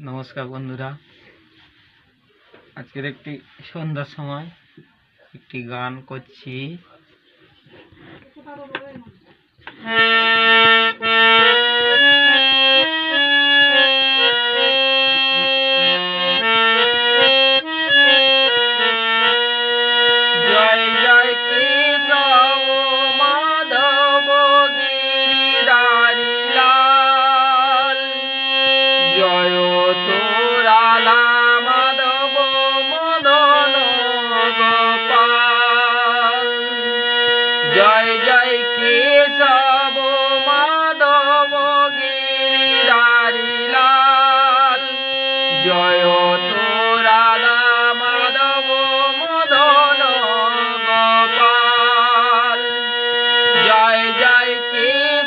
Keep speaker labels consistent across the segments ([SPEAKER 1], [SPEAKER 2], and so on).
[SPEAKER 1] নমস্কার বন্ধুরা। আজকের একটি সন্ধ্যার সময় একটি গান করছি। Deus.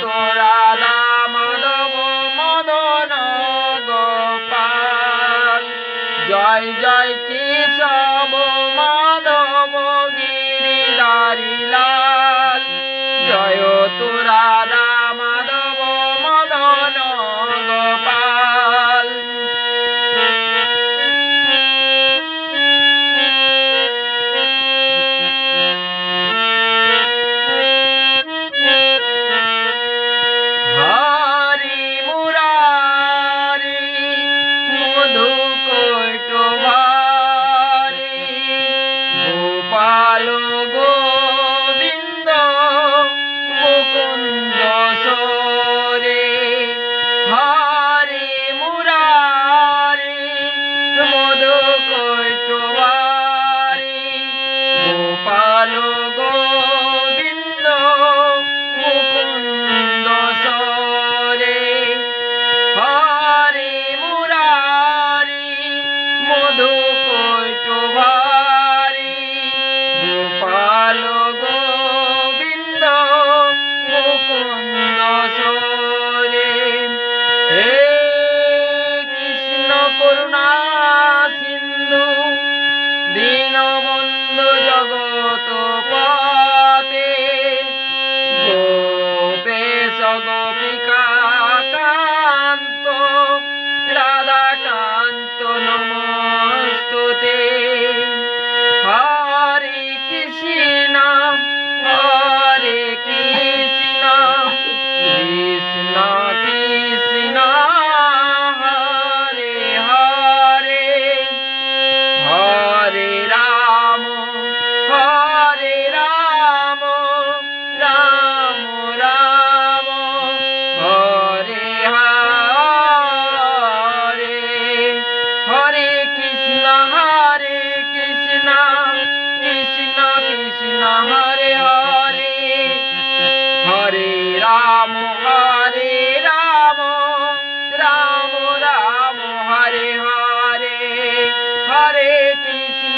[SPEAKER 1] তোরা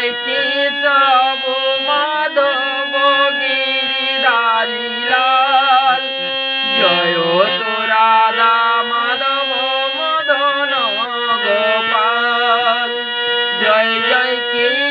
[SPEAKER 2] জয় কেশব মাধব গিরিধারী লাল? জয় তো রাধা মাধব মদন গোপাল। জয় জয় কে